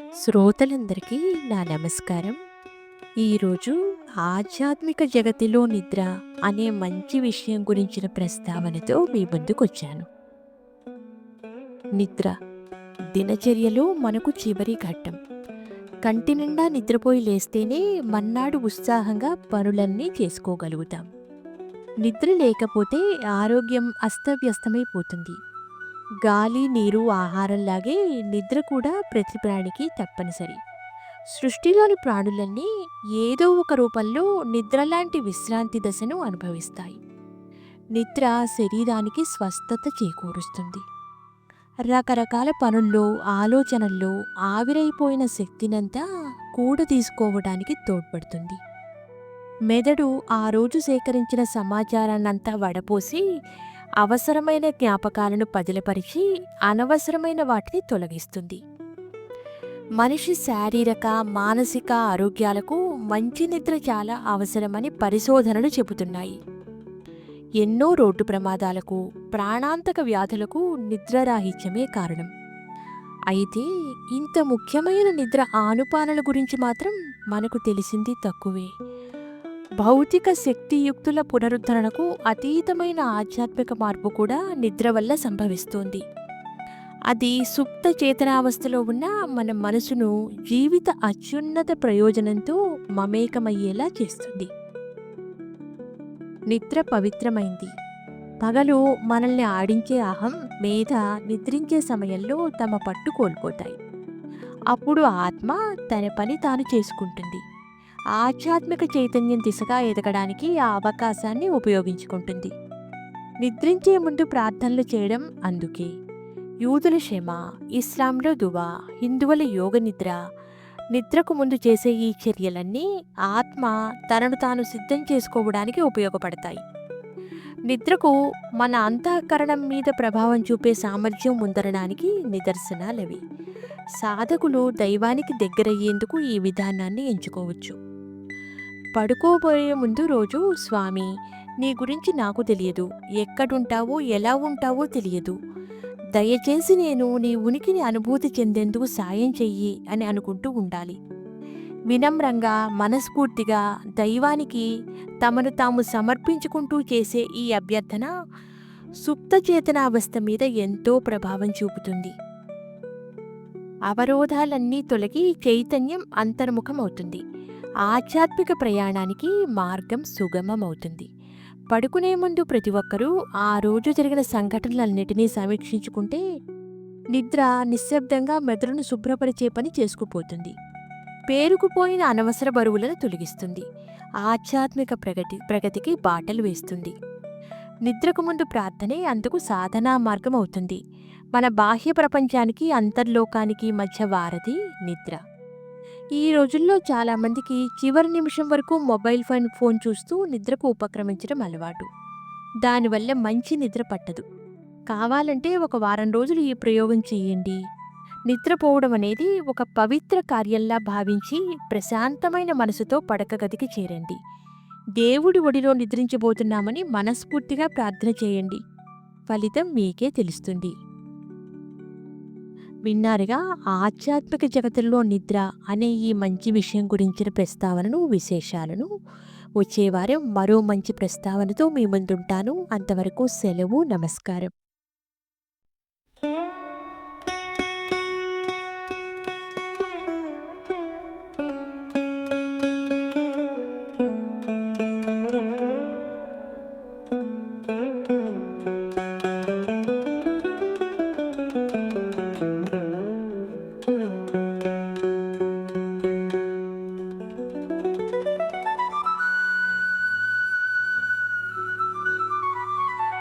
శ్రోతలందరికీ నా నమస్కారం. ఈరోజు ఆధ్యాత్మిక జగతిలో నిద్ర అనే మంచి విషయం గురించిన ప్రస్తావనతో మీ ముందుకొచ్చాను. నిద్ర దినచర్యలో మనకు చివరి ఘట్టం. కంటి నిండా నిద్రపోయి లేస్తేనే మన్నాడు ఉత్సాహంగా పనులన్నీ చేసుకోగలుగుతాం. నిద్ర లేకపోతే ఆరోగ్యం అస్తవ్యస్తమైపోతుంది. గాలి నీరు ఆహారంలాగే నిద్ర కూడా ప్రతి ప్రాణికి తప్పనిసరి. సృష్టిలోని ప్రాణులన్నీ ఏదో ఒక రూపంలో నిద్ర లాంటి విశ్రాంతి దశను అనుభవిస్తాయి. నిద్ర శరీరానికి స్వస్థత చేకూరుస్తుంది. రకరకాల పనుల్లో ఆలోచనల్లో ఆవిరైపోయిన శక్తినంతా కూడ తీసుకోవడానికి తోడ్పడుతుంది. మెదడు ఆ రోజు సేకరించిన సమాచారాన్నంతా వడపోసి అవసరమైన జ్ఞాపకాలను పదిలపరిచి అనవసరమైన వాటిని తొలగిస్తుంది. మనిషి శారీరక మానసిక ఆరోగ్యాలకు మంచి నిద్ర చాలా అవసరమని పరిశోధనలు చెబుతున్నాయి. ఎన్నో రోడ్డు ప్రమాదాలకు ప్రాణాంతక వ్యాధులకు నిద్రరాహిత్యమే కారణం. అయితే ఇంత ముఖ్యమైన నిద్ర ఆనుపానల గురించి మాత్రం మనకు తెలిసింది తక్కువే. భౌతిక శక్తియుక్తుల పునరుద్ధరణకు అతీతమైన ఆధ్యాత్మిక మార్పు కూడా నిద్ర వల్ల సంభవిస్తుంది. అది సుప్త చేతనావస్థలో ఉన్న మన మనసును జీవిత అత్యున్నత ప్రయోజనంతో మమేకమయ్యేలా చేస్తుంది. నిద్ర పవిత్రమైంది. పగలు మనల్ని ఆడించే అహం మేధ నిద్రించే సమయంలో తమ పట్టు కోల్పోతాయి. అప్పుడు ఆత్మ తన పని తాను చేసుకుంటుంది. ఆధ్యాత్మిక చైతన్యం దిశగా ఎదగడానికి ఆ అవకాశాన్ని ఉపయోగించుకుంటుంది. నిద్రించే ముందు ప్రార్థనలు చేయడం అందుకే. యూదుల క్షమ ఇస్లాంలో దువా హిందువుల యోగ నిద్ర నిద్రకు ముందు చేసే ఈ చర్యలన్నీ ఆత్మ తనను తాను సిద్ధం చేసుకోవడానికి ఉపయోగపడతాయి. నిద్రకు మన అంతఃకరణం మీద ప్రభావం చూపే సామర్థ్యం ముందరడానికి నిదర్శనాలవి. సాధకులు దైవానికి దగ్గరయ్యేందుకు ఈ విధానాన్ని ఎంచుకోవచ్చు. పడుకోబోయే ముందు రోజు స్వామి నీ గురించి నాకు తెలియదు. ఎక్కడుంటావో ఎలా ఉంటావో తెలియదు. దయచేసి నేను నీ ఉనికిని అనుభూతి చెందేందుకు సాయం చెయ్యి అని అనుకుంటూ ఉండాలి. వినమ్రంగా మనస్ఫూర్తిగా దైవానికి తమను తాము సమర్పించుకుంటూ చేసే ఈ అభ్యర్థన సుప్త చేతనావస్థ మీద ఎంతో ప్రభావం చూపుతుంది. అవరోధాలన్నీ తొలగి చైతన్యం అంతర్ముఖమవుతుంది. ఆధ్యాత్మిక ప్రయాణానికి మార్గం సుగమమవుతుంది. పడుకునే ముందు ప్రతి ఒక్కరూ ఆ రోజు జరిగిన సంఘటనలన్నిటినీ సమీక్షించుకుంటే నిద్ర నిశ్శబ్దంగా మెదడును శుభ్రపరిచే పని చేసుకుపోతుంది. పేరుకుపోయిన అనవసర బరువులను తొలగిస్తుంది. ఆధ్యాత్మిక ప్రగతి ప్రగతికి బాటలు వేస్తుంది. నిద్రకు ముందు ప్రార్థనే అందుకు సాధనా మార్గం అవుతుంది మన బాహ్య ప్రపంచానికి అంతర్లోకానికి మధ్య వారధి నిద్ర. ఈ రోజుల్లో చాలామందికి చివరి నిమిషం వరకు మొబైల్ ఫోన్ ఫోన్ చూస్తూ నిద్రకు ఉపక్రమించడం అలవాటు. దానివల్ల మంచి నిద్ర పట్టదు. కావాలంటే ఒక వారం రోజులు ఈ ప్రయోగం చేయండి. నిద్రపోవడం అనేది ఒక పవిత్ర కార్యంలా భావించి ప్రశాంతమైన మనసుతో పడక గదికి చేరండి. దేవుడి ఒడిలో నిద్రించబోతున్నామని మనస్ఫూర్తిగా ప్రార్థన చేయండి. ఫలితం మీకే తెలుస్తుంది. విన్నారుగా ఆధ్యాత్మిక జగతుల్లో నిద్ర అనే ఈ మంచి విషయం గురించిన ప్రస్తావనను విశేషాలను వచ్చేవారం మరో మంచి ప్రస్తావనతో మీ ముందుంటాను. అంతవరకు సెలవు నమస్కారం.